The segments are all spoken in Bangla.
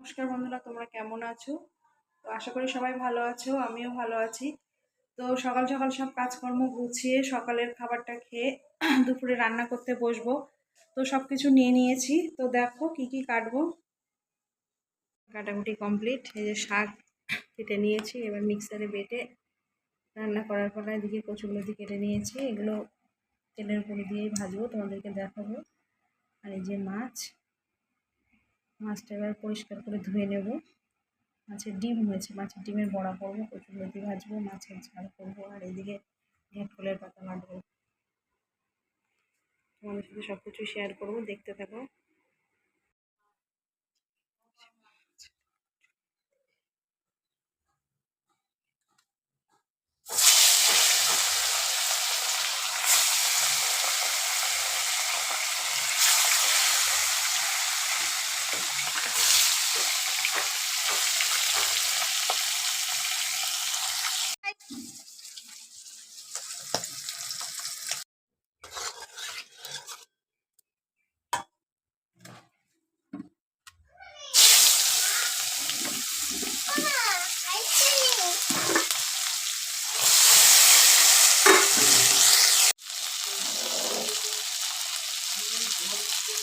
নমস্কার বন্ধুরা, তোমরা কেমন আছো? তো আশা করি সবাই ভালো আছো, আমিও ভালো আছি। তো সকাল সকাল সব কাজকর্ম গুছিয়ে সকালের খাবারটা খেয়ে দুপুরে রান্না করতে বসবো। তো সব কিছু নিয়ে নিয়েছি। তো দেখো কি কি কাটবো। কাটাকুটি কমপ্লিট। এই যে শাক কেটে নিয়েছি, এবার মিক্সারে বেটে রান্না করার পর এদিকে কচুগুলো দিয়ে কেটে নিয়েছি। এগুলো তেলের উপরে দিয়েই ভাজবো, তোমাদেরকে দেখাবো। আর এই যে মাছ মাছটা এবার পরিষ্কার করে ধুয়ে নেব। মাছের ডিম হয়েছে, মাছের ডিমের বড়া করব, কচুর লতি ভাজবো, মাছের ঝাল করব, আর এদিকে ঘেটকলের পাতা বাঁধবো তোমাদের সাথে সব কিছু শেয়ার করব, দেখতে থাকো।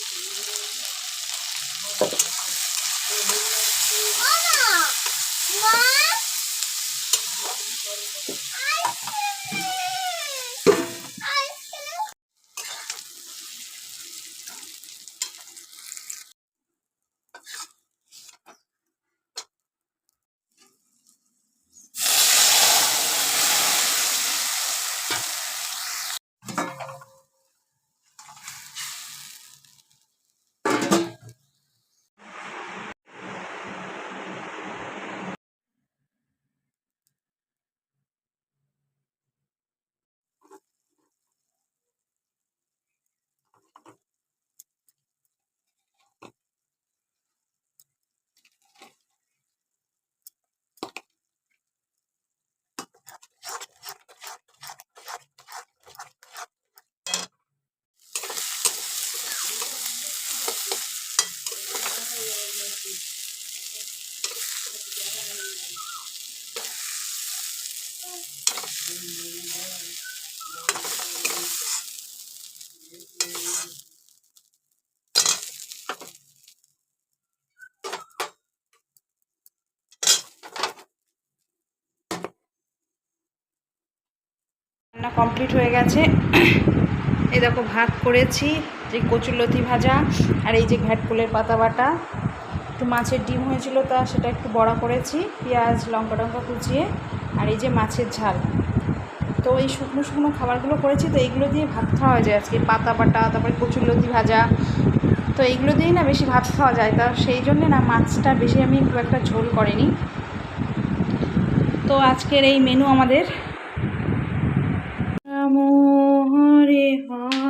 Mama! Mom! রান্না কমপ্লিট হয়ে গেছে। এই দেখো ভাত করেছি, যে কচুরলতি ভাজা আর এই যে ঘ্যাটকুলের পাতা বাটা। একটু মাছের ডিম হয়েছিল তা, সেটা একটু বড়া করেছি, পেঁয়াজ, লঙ্কা টঙ্কা কুচিয়ে আর এই যে মাছের ঝাল। তো এই শুকনো শুকনো খাবারগুলো করেছি, তো এইগুলো দিয়ে ভাত খাওয়া হয়ে যায়। আজকে পাতা বাটা, তারপরে কচুরলতি ভাজা। তো এইগুলো দিয়েই না বেশি ভাত খাওয়া যায়, তা সেই জন্যে না মাছটা বেশি আমি খুব একটা ঝোল করিনি। তো আজকের এই মেনু আমাদের রাম হরে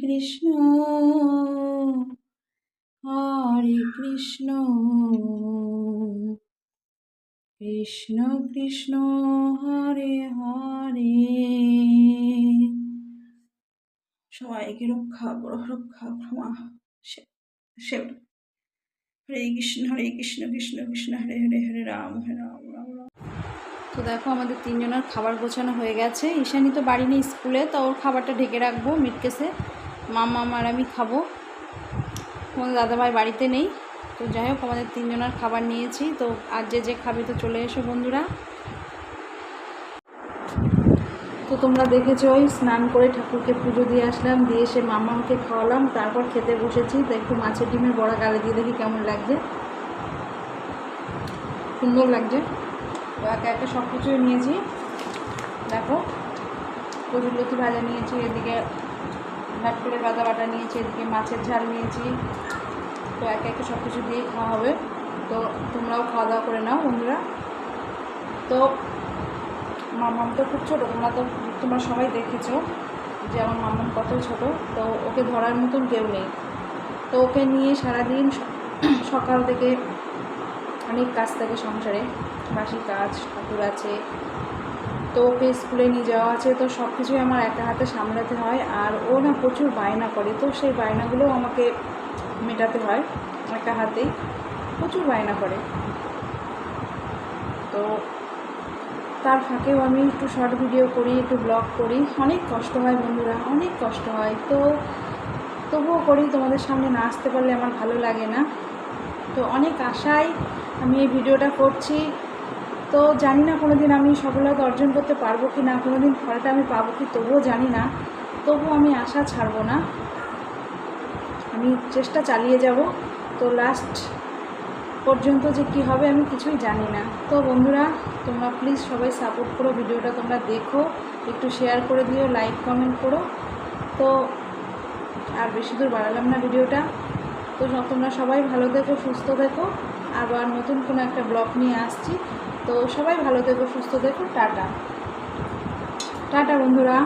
কৃষ্ণ, হরে কৃষ্ণ কৃষ্ণ কৃষ্ণ, হরে হরে। সবাইকে রক্ষা করো রক্ষা করো, মা। সে হরে কৃষ্ণ হরে কৃষ্ণ কৃষ্ণ কৃষ্ণ, হরে হরে হরে রাম হরে রাম রাম রাম। তো দেখো, আমাদের তিনজনের খাবার গোছানো হয়ে গেছে। ঈশানি তো বাড়ি নেই স্কুলে, তো ওর খাবারটা ঢেকে রাখব মিটকেসে। মামা, আমার, আমি খাব। তোমাদের দাদাভাই বাড়িতে নেই। তো যাই হোক, আমাদের তিনজনের খাবার নিয়েছি। তো আর যে যে খাবে তো চলে এসো বন্ধুরা। তো তোমরা দেখেছ, ওই স্নান করে ঠাকুরকে পুজো দিয়ে আসলাম। দিয়ে এসে মামাকে খাওয়ালাম। তারপর খেতে বসেছি। তো একটু মাছের ডিমের বড়া গালে দিয়ে দেখি কেমন লাগছে। সুন্দর লাগছে। তো একে একে সব কিছুই নিয়েছি। দেখো কচুর লতি ভাজা নিয়েছি। এদিকে ভাটকুলের বাদা বাটা নিয়েছি, এদিকে মাছের ঝাল নিয়েছি। তো একে একে সব কিছু দিয়ে খাওয়া হবে। তো তোমরাও খাওয়া দাওয়া করে নাও বন্ধুরা। তো মামাম তো খুব ছোটো, তোমরা তো তোমরা সবাই দেখেছ যে আমার মামাম কত ছোট। তো ওকে ধরার মতন কেউ নেই। তো ওকে নিয়ে সারাদিন সকাল থেকে অনেক কাজ থাকে সংসারে। বাসি কাজ, ঠাকুর আছে তো ওকে স্কুলে নিয়ে যাওয়া আছে, তো সব কিছুই আমার একা হাতে সামলাতে হয় আর ও না প্রচুর বায়না করে, তো সেই বায়নাগুলোও আমাকে মেটাতে হয় একা হাতেই, প্রচুর বায়না করে। তো তার ফাঁকেও আমি একটু শর্ট ভিডিও করি, একটু ব্লগ করি, অনেক কষ্ট হয় বন্ধুরা, অনেক কষ্ট হয়। তো তবুও করি, তোমাদের সামনে না আসতে পারলে আমার ভালো লাগে না। তো অনেক আশায় আমি এই ভিডিওটা করছি। তো জানি না কোনো দিন আমি সফলতা অর্জন করতে পারব কি না কোনো দিন ফলটা আমি পাবো কি তবুও জানি না। তবুও আমি আশা ছাড়বো না। আমি চেষ্টা চালিয়ে যাব। তো লাস্ট পর্যন্ত যে কি হবে আমি কিছুই জানি না। তো বন্ধুরা, তোমরা প্লিজ সবাই সাপোর্ট করো ভিডিওটা, তোমরা দেখো, একটু শেয়ার করে দিও লাইক কমেন্ট করো। তো আর বেশি দূর বাড়ালাম না ভিডিওটা। তো তোমরা সবাই ভালো থেকো, সুস্থ থেকো। আবার নতুন কোনো একটা ব্লগ নিয়ে আসছি। তো সবাই ভালো থেকো সুস্থ থেকো টাটা। টাটা বন্ধুরা।